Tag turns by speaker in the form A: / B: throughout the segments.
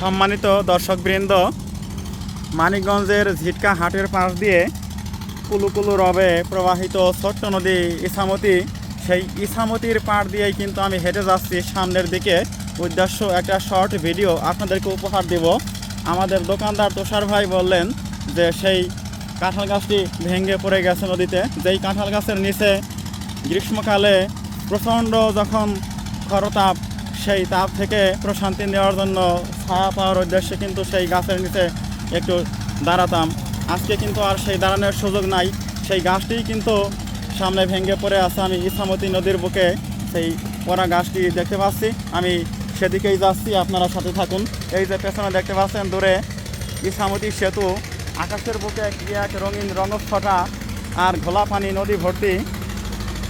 A: সম্মানিত দর্শকবৃন্দ, মানিকগঞ্জের ঝিটকা হাটের পাশ দিয়ে কুলুকুলু রবে প্রবাহিত ছোট্ট নদী ইসামতি সেই ইসামতির পাড় দিয়েই কিন্তু আমি হেঁটে যাচ্ছি সামনের দিকে। উদ্দেশ্য একটা শর্ট ভিডিও আপনাদেরকে উপহার দেব। আমাদের দোকানদার তুষার ভাই বললেন যে, সেই কাঁঠাল গাছটি ভেঙে পড়ে গেছে নদীতে। যেই কাঁঠাল গাছের নিচে গ্রীষ্মকালে প্রচণ্ড যখন খরতাপ সেই তাপ থেকে প্রশান্তি নেওয়ার জন্য ছায়া পাওয়ার উদ্দেশ্যে কিন্তু সেই গাছের নিচে একটু দাঁড়াতাম। আজকে কিন্তু আর সেই দাঁড়ানোর সুযোগ নাই। সেই গাছটিই কিন্তু সামনে ভেঙে পড়ে আছে। আমি ইসামতি নদীর বুকে সেই পরা গাছটি দেখতে পাচ্ছি। আমি সেদিকেই যাচ্ছি, আপনারা সাথে থাকুন। এই যে পেছনে দেখতে পাচ্ছেন, দূরে ইসামতি সেতু। আকাশের বুকে এক রঙিন রঙছটা আর ঘোলা পানি নদী ভর্তি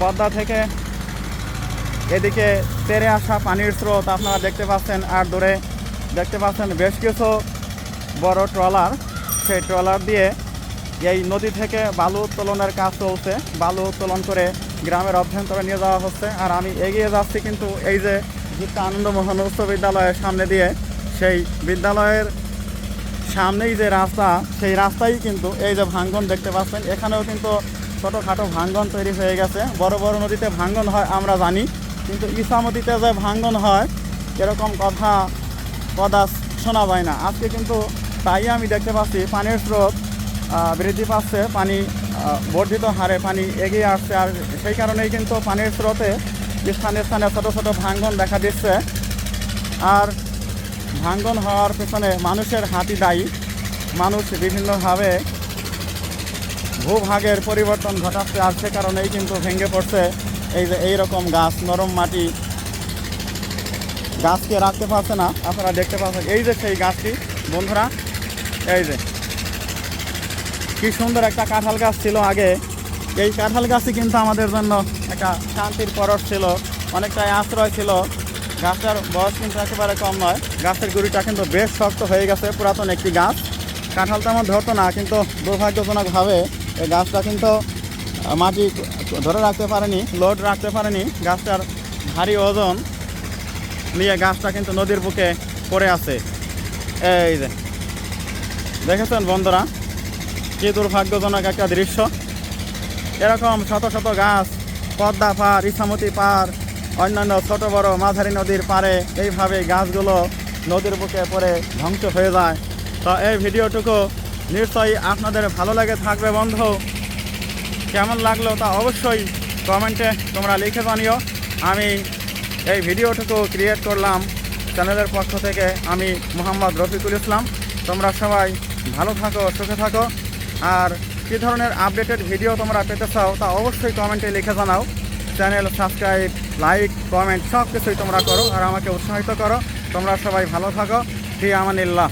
A: পদ্মা থেকে এদিকে তেরে আসা পানির স্রোত আপনারা দেখতে পাচ্ছেন আর দূরে দেখতে পাচ্ছেন বেশ কিছু বড় ট্রলার। সেই ট্রলার দিয়ে এই নদী থেকে বালু উত্তোলনের কাজ চলছে। বালু উত্তোলন করে গ্রামের অভ্যন্তরে নিয়ে যাওয়া হচ্ছে। আর আমি এগিয়ে যাচ্ছি কিন্তু এই যে গীতা আনন্দমোহন উচ্চ বিদ্যালয়ের সামনে দিয়ে, সেই বিদ্যালয়ের সামনেই যে রাস্তা, সেই রাস্তাই কিন্তু এই যে ভাঙ্গন দেখতে পাচ্ছেন। এখানেও কিন্তু ছোটোখাটো ভাঙ্গন তৈরি হয়ে গেছে। বড় বড় নদীতে ভাঙ্গন হয় আমরা জানি। কিন্তু ইসামতিতে যে ভাঙ্গন হয়, এরকম কথা কদাচ শোনা যায় না। আজকে কিন্তু তাই আমি দেখতে পাচ্ছি, পানির স্রোত বৃদ্ধি পাচ্ছে, পানি বর্ধিত হারে পানি এগিয়ে আসছে, আর সেই কারণেই কিন্তু পানির স্রোতে স্থানে স্থানে ছোটো ছোটো ভাঙ্গন দেখা দিচ্ছে। আর ভাঙ্গন হওয়ার পেছনে মানুষের হাতি দায়ী। মানুষ বিভিন্নভাবে ভূভাগের পরিবর্তন ঘটাচ্ছে, আর সে কারণেই কিন্তু ভেঙে পড়ছে এই যে এইরকম গাছ, নরম মাটি, গাছকে রাখতে পারছে না। আপনারা দেখতে পাচ্ছেন, এই যে সেই গাছটি, বন্ধুরা, এই যে। কি সুন্দর একটা কাঁঠাল গাছ ছিল আগে। এই কাঁঠাল গাছই কিন্তু আমাদের জন্য একটা শান্তির পরশ ছিল, অনেকটাই আশ্রয় ছিল। গাছটার বয়স কিন্তু একেবারে কম নয়। গাছের গুড়িটা কিন্তু বেশ শক্ত হয়ে গেছে, পুরাতন একটি গাছ। কাঁঠাল তেমন ধরতো না, কিন্তু দুর্ভাগ্যজনকভাবে এই গাছটা কিন্তু মাটি ধরে রাখতে পারেনি লোড রাখতে পারেনি। গাছটার ভারী ওজন নিয়ে গাছটা কিন্তু নদীর বুকে পড়ে আছে। এই যে, দেখেছেন বন্ধুরা, কি দুর্ভাগ্যজনক একটা দৃশ্য। এরকম শত শত গাছ, পদ্মা পার ইসামতি পার অন্যান্য ছোট বড় মাঝারি নদীর পারে এইভাবে গাছগুলো নদীর বুকে পড়ে ধ্বংস হয়ে যায়। তো এই ভিডিওটুকু নিশ্চয়ই আপনাদের ভালো লাগে থাকবে বন্ধু। কেমন লাগল তা অবশ্যই কমেন্টে তোমরা লিখে জানিও। আমি এই ভিডিওটুকু ক্রিয়েট করলাম চ্যানেলের পক্ষ থেকে আমি মোহাম্মদ রফিকুল ইসলাম। তোমরা সবাই ভালো থাকো, সুখে থাকো। আর কী ধরনের আপডেটেড ভিডিও তোমরা পেতে চাও তা অবশ্যই কমেন্টে লিখে জানাও। চ্যানেল সাবস্ক্রাইব লাইক কমেন্ট সব কিছুই তোমরা করো আর আমাকে উৎসাহিত করো। তোমরা সবাই ভালো থাকো। ফি আমানিল্লাহ।